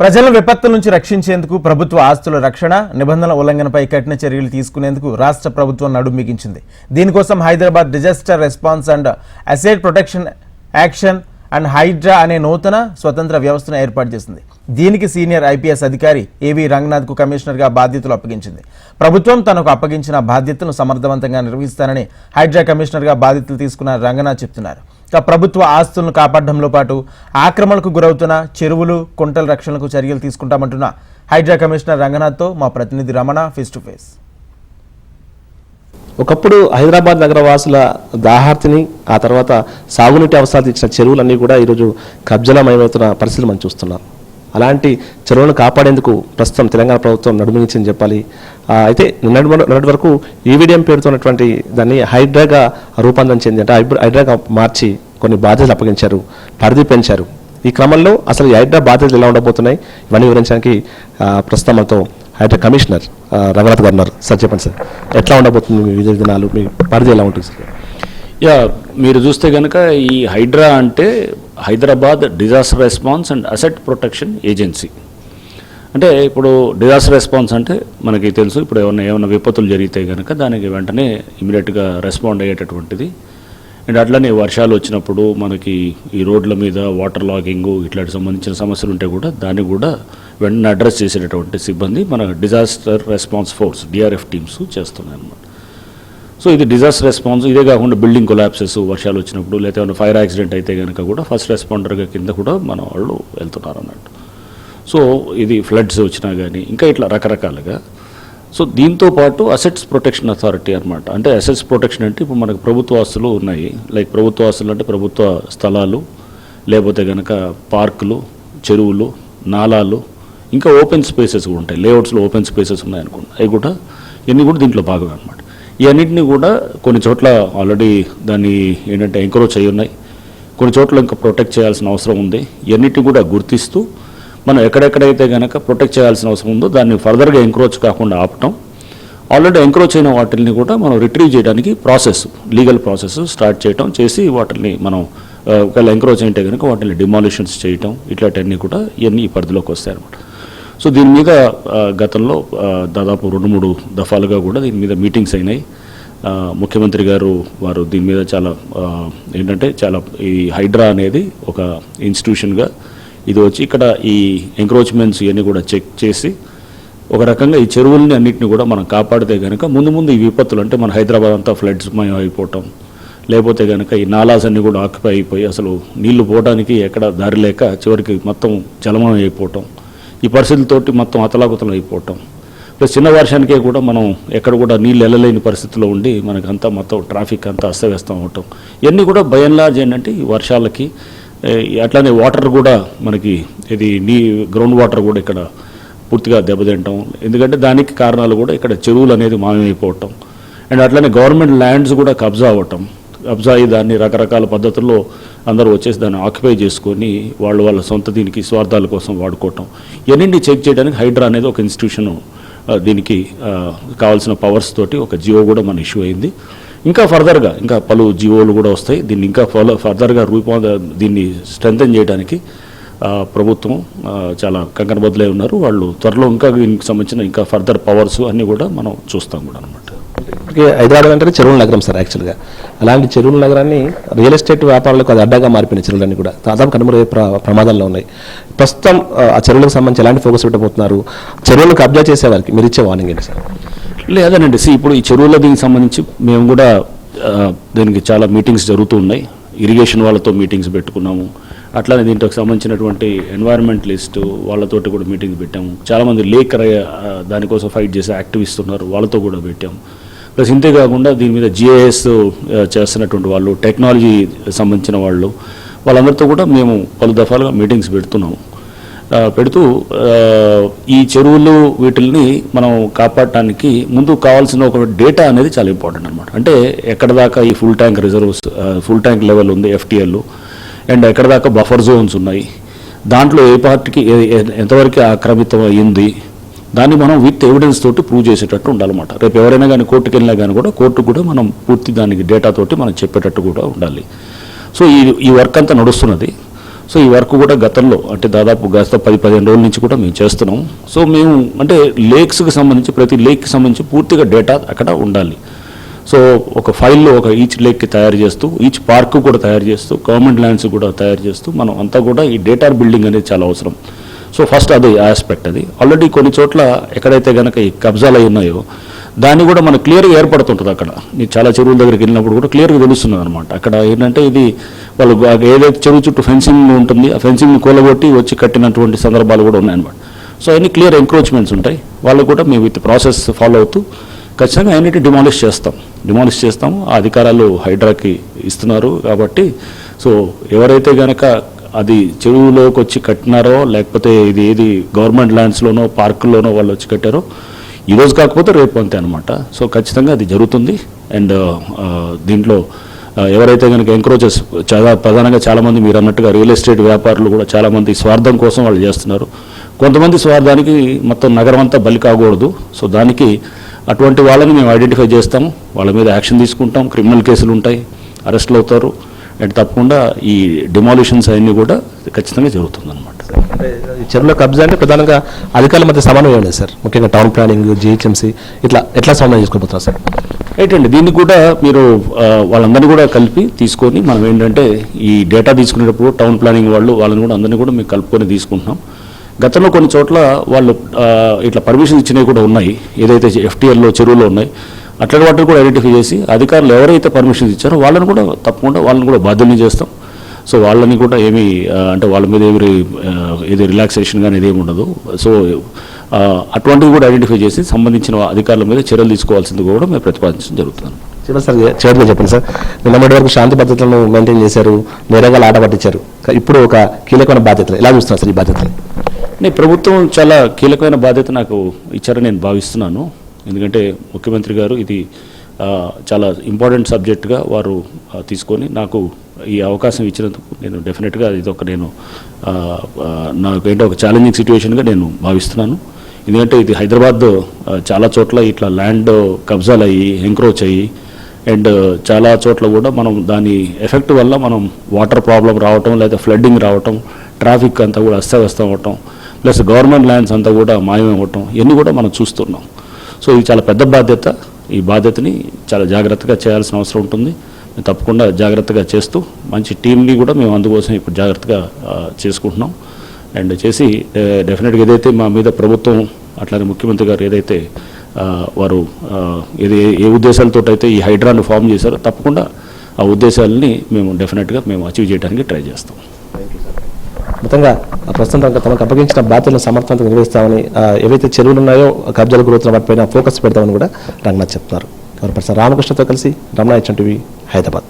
ప్రజల విపత్తు నుంచి రక్షించేందుకు ప్రభుత్వ ఆస్తుల రక్షణ నిబంధనల ఉల్లంఘనపై కఠిన చర్యలు తీసుకునేందుకు రాష్ట్ర ప్రభుత్వం నడుమిగించింది దీనికోసం Hyderabad disaster response and asset protection action and HYDRAA అనే నూతన స్వతంత్ర వ్యవస్థను ఏర్పాటు చేసింది. దీనికి సీనియర్ ఐపీఎస్ అధికారి ఏవి రంగనాథ్కు కమిషనర్గా బాధ్యతలు అప్పగించింది. ప్రభుత్వం తనకు అప్పగించిన బాధ్యతలను సమర్థవంతంగా నిర్వహిస్తానని హైడ్రా కమిషనర్గా బాధ్యతలు తీసుకున్న రంగనాథ్ చెప్తున్నారు. ప్రభుత్వ ఆస్తులను కాపాడడంలో పాటు ఆక్రమణకు గురవుతున్న చెరువులు కుంటల రక్షణకు చర్యలు తీసుకుంటామంటున్న హైడ్రా కమిషనర్ రంగనాథ్తో మా ప్రతినిధి రమణ ఫేస్ టు ఫేస్. ఒకప్పుడు హైదరాబాద్ నగర వాసుల దాహార్తిని ఆ తర్వాత సాగునీటి అవసరాలు ఇచ్చిన చెరువులన్నీ కూడా ఈరోజు కబ్జలమయమవుతున్న పరిస్థితులు మనం చూస్తున్నాం. అలాంటి చెరువులను కాపాడేందుకు ప్రస్తుతం తెలంగాణ ప్రభుత్వం నడుమించింది చెప్పాలి. అయితే నిన్నటి నిన్నటి వరకు ఈవీడిఎం పేరుతో ఉన్నటువంటి దాన్ని హైడ్రాగా రూపాంతరం చెంది అంటే హైడ్రాగా మార్చి కొన్ని బాధ్యతలు అప్పగించారు పరిధి పెంచారు. ఈ క్రమంలో అసలు హైడ్రా బాధ్యతలు ఎలా ఉండబోతున్నాయి? ఇవన్నీ వివరించడానికి ప్రస్తుతంతో ప్రస్తుతం మనతో హైడ్రా కమిషనర్ రఘునాథ్ గవర్నర్ గారు ఉన్నారు. సార్ చెప్పండి సార్. ఎట్లా ఉండబోతుంది మీ దినాలు? మీ పరిధి ఎలా ఉంటుంది సార్? యా మీరు చూస్తే కనుక ఈ హైడ్రా అంటే Hyderabad disaster response and asset protection agency. అంటే ఇప్పుడు డిజాస్టర్ రెస్పాన్స్ అంటే మనకి తెలుసు ఇప్పుడు ఏమైనా ఏమైనా విపత్తులు జరిగితే కనుక దానికి వెంటనే ఇమీడియట్గా రెస్పాండ్ అయ్యేటటువంటిది. అండ్ అట్లనే వర్షాలు వచ్చినప్పుడు మనకి ఈ రోడ్ల మీద వాటర్ లాగింగ్ ఇట్లాంటి సంబంధించిన సమస్యలు ఉంటే కూడా దాన్ని కూడా వెంటనే అడ్రస్ చేసేటటువంటి సిబ్బంది మన disaster response force DRF teams చేస్తున్నాయి అన్నమాట సో ఇది డిజాస్టర్ రెస్పాన్స్ ఇదే కాకుండా బిల్డింగ్ కొలాప్సెస్ వర్షాలు వచ్చినప్పుడు లేకపోతే ఏమైనా ఫైర్ యాక్సిడెంట్ అయితే కనుక కూడా ఫస్ట్ రెస్పాండర్గా కింద కూడా మన వాళ్ళు వెళ్తున్నారు అన్నట్టు సో ఇది ఫ్లడ్స్ వచ్చినా కానీ ఇంకా ఇట్లా రకరకాలుగా. సో దీంతో పాటు అసెట్స్ ప్రొటెక్షన్ అథారిటీ అనమాట అంటే అసెట్స్ ప్రొటెక్షన్ అంటే ఇప్పుడు మనకు ప్రభుత్వ ఆస్తులు ఉన్నాయి. లైక్ ప్రభుత్వ ఆస్తులు అంటే ప్రభుత్వ స్థలాలు లేకపోతే కనుక పార్కులు చెరువులు నాలాలు ఇంకా ఓపెన్ స్పేసెస్ కూడా ఉంటాయి. లేఅవుట్స్లో ఓపెన్ స్పేసెస్ ఉన్నాయనుకోండి అవి కూడా ఇవన్నీ కూడా దీంట్లో భాగమే అనమాట ఇవన్నింటినీ కూడా కొన్ని చోట్ల ఆల్రెడీ దాన్ని ఏంటంటే ఎంకరేజ్ అయి ఉన్నాయి. కొన్ని చోట్ల ఇంకా ప్రొటెక్ట్ చేయాల్సిన అవసరం ఉంది. ఇవన్నిటిని కూడా గుర్తిస్తూ మనం ఎక్కడెక్కడైతే కనుక ప్రొటెక్ట్ చేయాల్సిన అవసరం ఉందో దాన్ని ఫర్దర్గా ఎంక్రోచ్ కాకుండా ఆపటం. ఆల్రెడీ ఎంక్రోచ్ అయిన వాటిని కూడా మనం రిట్రీవ్ చేయడానికి ప్రాసెస్ లీగల్ ప్రాసెస్ స్టార్ట్ చేయటం చేసి వాటిని మనం ఒకవేళ ఎంక్రోచ్ అయితే కనుక వాటిని డిమాలిషన్స్ చేయటం ఇట్లాంటివన్నీ కూడా ఇవన్నీ ఈ పరిధిలోకి వస్తాయి అనమాట సో దీని మీద గతంలో దాదాపు రెండు మూడు దఫాలుగా కూడా దీని మీద మీటింగ్స్ అయినాయి. ముఖ్యమంత్రి గారు వారు దీని మీద చాలా ఏంటంటే చాలా ఈ హైడ్రా అనేది ఒక ఇన్స్టిట్యూషన్గా ఇది వచ్చి ఇక్కడ ఈ ఎంక్రోచ్మెంట్స్ ఇవన్నీ కూడా చెక్ చేసి ఒక రకంగా ఈ చెరువుల్ని అన్నింటిని కూడా మనం కాపాడితే కనుక ముందు ముందు ఈ విపత్తులు అంటే మన హైదరాబాద్ అంతా ఫ్లడ్స్ మయం అయిపోవటం లేకపోతే కనుక ఈ నాలాస్ అన్నీ కూడా ఆక్యుపై అయిపోయి అసలు నీళ్ళు పోవడానికి ఎక్కడ దారి లేక చివరికి మొత్తం జలమయం అయిపోవటం. ఈ పరిస్థితులతోటి మొత్తం అతలాకుతలం అయిపోవటం. ప్లస్ చిన్న వర్షానికే కూడా మనం ఎక్కడ కూడా నీళ్ళు వెళ్ళలేని పరిస్థితిలో ఉండి మనకంతా అంతా మొత్తం ట్రాఫిక్ అంతా అస్తవ్యస్తం అవటం. ఇవన్నీ కూడా బై లార్జ్ ఏంటంటే ఈ వర్షాలకి అట్లానే వాటర్ కూడా మనకి ఇది నీ గ్రౌండ్ వాటర్ కూడా ఇక్కడ పూర్తిగా దెబ్బతింటాం. ఎందుకంటే దానికి కారణాలు కూడా ఇక్కడ చెరువులు అనేది మాయమైపోవటం. అండ్ అట్లనే గవర్నమెంట్ ల్యాండ్స్ కూడా కబ్జా అవ్వటం కబ్జా అయ్యి దాన్ని రకరకాల పద్ధతుల్లో అందరూ వచ్చేసి దాన్ని ఆక్యుపై చేసుకొని వాళ్ళు వాళ్ళ సొంత దీనికి స్వార్థాల కోసం వాడుకోవటం. ఇవన్నీ చెక్ చేయడానికి హైడ్రా అనేది ఒక ఇన్స్టిట్యూషన్ దీనికి కావాల్సిన పవర్స్ తోటి ఒక జియో కూడా మన ఇష్యూ అయింది. ఇంకా ఫర్దర్గా ఇంకా పలు జియోలు కూడా వస్తాయి. దీన్ని ఇంకా ఫాలో ఫర్దర్గా రూపొంద దీన్ని స్ట్రెంగ్తన్ చేయడానికి ప్రభుత్వం చాలా చాలా కంకణబద్దులై ఉన్నారు. వాళ్ళు త్వరలో ఇంకా దీనికి సంబంధించిన ఇంకా ఫర్దర్ పవర్స్ అన్నీ కూడా మనం చూస్తాం కూడా అనమాట హైదరాబాద్ అంటే చెరువుల నగరం సార్ యాక్చువల్గా అలాంటి చెరువుల నగరాన్ని రియల్ ఎస్టేట్ వ్యాపారాలకు అది అడ్డాగా మారిపోయిన చెరువులన్నీ కూడా. దాదాపు కనుమరుగే ప్ర ప్రమాదంలో ఉన్నాయి. ప్రస్తుతం ఆ, చెరువులకు సంబంధించి ఎలాంటి ఫోకస్ పెట్టబోతున్నారు? చెరువులను కబ్జా చేసే వారికి మీరు ఇచ్చే వార్నింగ్ ఏంటి సార్? లేదనండి సి ఇప్పుడు ఈ చెరువుల దీనికి సంబంధించి మేము కూడా దీనికి చాలా మీటింగ్స్ జరుగుతూ ఉన్నాయి. ఇరిగేషన్ వాళ్ళతో మీటింగ్స్ పెట్టుకున్నాము. అట్లానే దీంట్లో సంబంధించినటువంటి ఎన్వైరన్మెంటలిస్ట్ వాళ్ళతోటి కూడా మీటింగ్స్ పెట్టాము. చాలామంది లేక్ దానికోసం ఫైట్ చేసే యాక్టివిస్ట్ ఉన్నారు. వాళ్ళతో కూడా పెట్టాము. ప్లస్ ఇంతే కాకుండా దీని మీద జిఐఎస్ చేస్తున్నటువంటి వాళ్ళు టెక్నాలజీ సంబంధించిన వాళ్ళు వాళ్ళందరితో కూడా మేము పలు దఫాలుగా మీటింగ్స్ పెడుతున్నాము. పెడుతూ ఈ చెరువులు వీటిల్ని మనం కాపాడటానికి ముందు కావాల్సిన ఒక డేటా అనేది చాలా ఇంపార్టెంట్ అనమాట అంటే ఎక్కడ దాకా ఈ full tank reserves full tank level ఉంది ఎఫ్టీఎల్ అండ్ ఎక్కడ దాకా బఫర్ జోన్స్ ఉన్నాయి దాంట్లో ఏ పార్టీకి ఎంతవరకు ఆక్రమితం అయ్యింది దాన్ని మనం విత్ ఎవిడెన్స్ తోటి ప్రూవ్ చేసేటట్టు ఉండాలన్నమాట. రేపు ఎవరైనా కానీ కోర్టుకు వెళ్ళినా కానీ కూడా కోర్టుకు కూడా మనం పూర్తి దానికి డేటా తోటి మనం చెప్పేటట్టు కూడా ఉండాలి. సో ఈ ఈ వర్క్ అంతా నడుస్తున్నది. సో ఈ వర్క్ కూడా గతంలో అంటే దాదాపు గత పది పదిహేను రోజుల నుంచి కూడా మేము చేస్తున్నాం. సో మేము అంటే లేక్స్కి సంబంధించి ప్రతి లేక్కి సంబంధించి పూర్తిగా డేటా అక్కడ ఉండాలి. సో ఒక ఫైల్లో ఒక ఈచ్ లేక్కి తయారు చేస్తూ ఈచ్ పార్క్ కూడా తయారు చేస్తూ గవర్నమెంట్ ల్యాండ్స్ కూడా తయారు చేస్తూ మనం అంతా కూడా ఈ డేటా బిల్డింగ్ అనేది చాలా అవసరం. సో ఫస్ట్ అది ఆస్పెక్ట్ అది. ఆల్రెడీ కొన్ని చోట్ల ఎక్కడైతే కనుక ఈ కబ్జాలు అయి ఉన్నాయో దాన్ని కూడా మనకు క్లియర్గా ఏర్పడుతుంటుంది అక్కడ. నేను చాలా చెరువుల దగ్గరికి వెళ్ళినప్పుడు కూడా క్లియర్గా తెలుస్తుంది అనమాట అక్కడ ఏంటంటే ఇది వాళ్ళు ఏదైతే చెరువు చుట్టూ ఫెన్సింగ్ ఉంటుంది ఆ ఫెన్సింగ్ని కూలగొట్టి వచ్చి కట్టినటువంటి సందర్భాలు కూడా ఉన్నాయన్నమాట సో అన్ని క్లియర్ ఎంక్రోచ్మెంట్స్ ఉంటాయి. వాళ్ళు కూడా మేము విత్ ప్రాసెస్ ఫాలో అవుతూ ఖచ్చితంగా అన్నిటి డిమాలిష్ చేస్తాం. డిమాలిష్ చేస్తాము. ఆ అధికారాలు హైడ్రాకి ఇస్తున్నారు కాబట్టి సో ఎవరైతే కనుక అది చెరువులోకి వచ్చి కట్టినారో లేకపోతే ఇది ఏది గవర్నమెంట్ ల్యాండ్స్లోనో పార్కుల్లోనో వాళ్ళు వచ్చి కట్టారో ఈరోజు కాకపోతే రేపు అంతే అనమాట సో ఖచ్చితంగా అది జరుగుతుంది. అండ్ దీంట్లో ఎవరైతే కనుక ఎంక్రోచెస్ చాలా ప్రధానంగా చాలామంది మీరు అన్నట్టుగా రియల్ ఎస్టేట్ వ్యాపారులు కూడా చాలామంది స్వార్థం కోసం వాళ్ళు చేస్తున్నారు. కొంతమంది స్వార్థానికి మొత్తం నగరం అంతా బలి కాకూడదు. సో దానికి అటువంటి వాళ్ళని మేము ఐడెంటిఫై చేస్తాము. వాళ్ళ మీద యాక్షన్ తీసుకుంటాం. క్రిమినల్ కేసులు ఉంటాయి. అరెస్టులు అవుతారు. అండ్ తప్పకుండా ఈ డిమాలిషన్స్ అవన్నీ కూడా ఖచ్చితంగా జరుగుతుందన్నమాట. చెరువుల కబ్జా అంటే ప్రధానంగా అధికారుల మధ్య సమన్వయం లేదు సార్? ముఖ్యంగా టౌన్ ప్లానింగ్ జిహెచ్ఎంసీ ఇట్లా ఎట్లా సమన్వయం చేసుకోబోతున్నారు సార్? రైట్ అండి దీన్ని కూడా మీరు వాళ్ళందరినీ కూడా కలిపి తీసుకొని మనం ఏంటంటే ఈ డేటా తీసుకునేటప్పుడు టౌన్ ప్లానింగ్ వాళ్ళు వాళ్ళని కూడా అందరినీ కూడా మేము కలుపుకొని తీసుకుంటున్నాం. గతంలో కొన్ని చోట్ల వాళ్ళు ఇట్లా పర్మిషన్ ఇచ్చినవి కూడా ఉన్నాయి. ఏదైతే ఎఫ్టీఎల్లో చెరువులో ఉన్నాయి అట్లాంటి వాటిని కూడా ఐడెంటిఫై చేసి అధికారులు ఎవరైతే పర్మిషన్ ఇచ్చారో వాళ్ళని కూడా తప్పకుండా వాళ్ళని కూడా బాధ్యుల్ని చేస్తాం. సో వాళ్ళని కూడా ఏమీ అంటే వాళ్ళ మీద ఏమి ఏది రిలాక్సేషన్ కానీ ఏమి ఉండదు సో అటువంటివి కూడా ఐడెంటిఫై చేసి సంబంధించిన అధికారుల మీద చర్యలు తీసుకోవాల్సింది కూడా మేము ప్రతిపాదించడం జరుగుతుంది. చివరి సార్ చివరిగా చెప్పండి సార్. నిన్న మొదటి వరకు శాంతి భద్రతలను మెయింటైన్ చేశారు నేరంగా ఆట పట్టించారు. ఇప్పుడు ఒక కీలకమైన బాధ్యతలు. ఎలా చూస్తున్నారు సార్ ఈ బాధ్యతలు? నేను ప్రభుత్వం చాలా కీలకమైన బాధ్యత నాకు ఇచ్చారని నేను భావిస్తున్నాను. ఎందుకంటే ముఖ్యమంత్రి గారు ఇది చాలా ఇంపార్టెంట్ సబ్జెక్ట్గా వారు తీసుకొని నాకు ఈ అవకాశం ఇచ్చినందుకు నేను డెఫినెట్గా ఇది ఒక నేను నాకు ఏంటో ఒక ఛాలెంజింగ్ సిచ్యువేషన్గా నేను భావిస్తున్నాను. ఎందుకంటే ఇది హైదరాబాద్ చాలా చోట్ల ఇట్లా ల్యాండ్ కబ్జాలు అయ్యి ఎంక్రోచ్ అయ్యి అండ్ చాలా చోట్ల కూడా మనం దాని ఎఫెక్ట్ వల్ల మనం వాటర్ ప్రాబ్లం రావటం లేదా ఫ్లడ్డింగ్ రావటం ట్రాఫిక్ అంతా కూడా అస్తవ్యస్తం అవ్వటం ప్లస్ గవర్నమెంట్ ల్యాండ్స్ అంతా కూడా మాయమవటం ఇవన్నీ కూడా మనం చూస్తున్నాం. సో ఇది చాలా పెద్ద బాధ్యత. ఈ బాధ్యతని చాలా జాగ్రత్తగా చేయాల్సిన అవసరం ఉంటుంది. మేము తప్పకుండా జాగ్రత్తగా చేస్తూ మంచి టీంని కూడా మేము అందుకోసం ఇప్పుడు జాగ్రత్తగా చేసుకుంటున్నాం. అండ్ చేసి డెఫినెట్గా ఏదైతే మా మీద ప్రభుత్వం అట్లానే ముఖ్యమంత్రి గారు ఏదైతే వారు ఏది ఏ ఉద్దేశాలతో అయితే ఈ హైడ్రాను ఫామ్ చేశారో తప్పకుండా ఆ ఉద్దేశాలని మేము డెఫినెట్గా మేము అచీవ్ చేయడానికి ట్రై చేస్తాం. మొత్తంగా ప్రస్తుతం తనకు తమకు అప్పగించిన బాధ్యతలను సమర్థవంతంగా నిర్వహిస్తామని ఏవైతే చెరువులు ఉన్నాయో కబ్జాలు గురవుతున్న వాటిపైన ఫోకస్ పెడతామని కూడా రంగనాథ్ చెప్తున్నారు. కవర్ రామకృష్ణతో కలిసి రమణ హెచ్ఎన్ టీవీ హైదరాబాద్.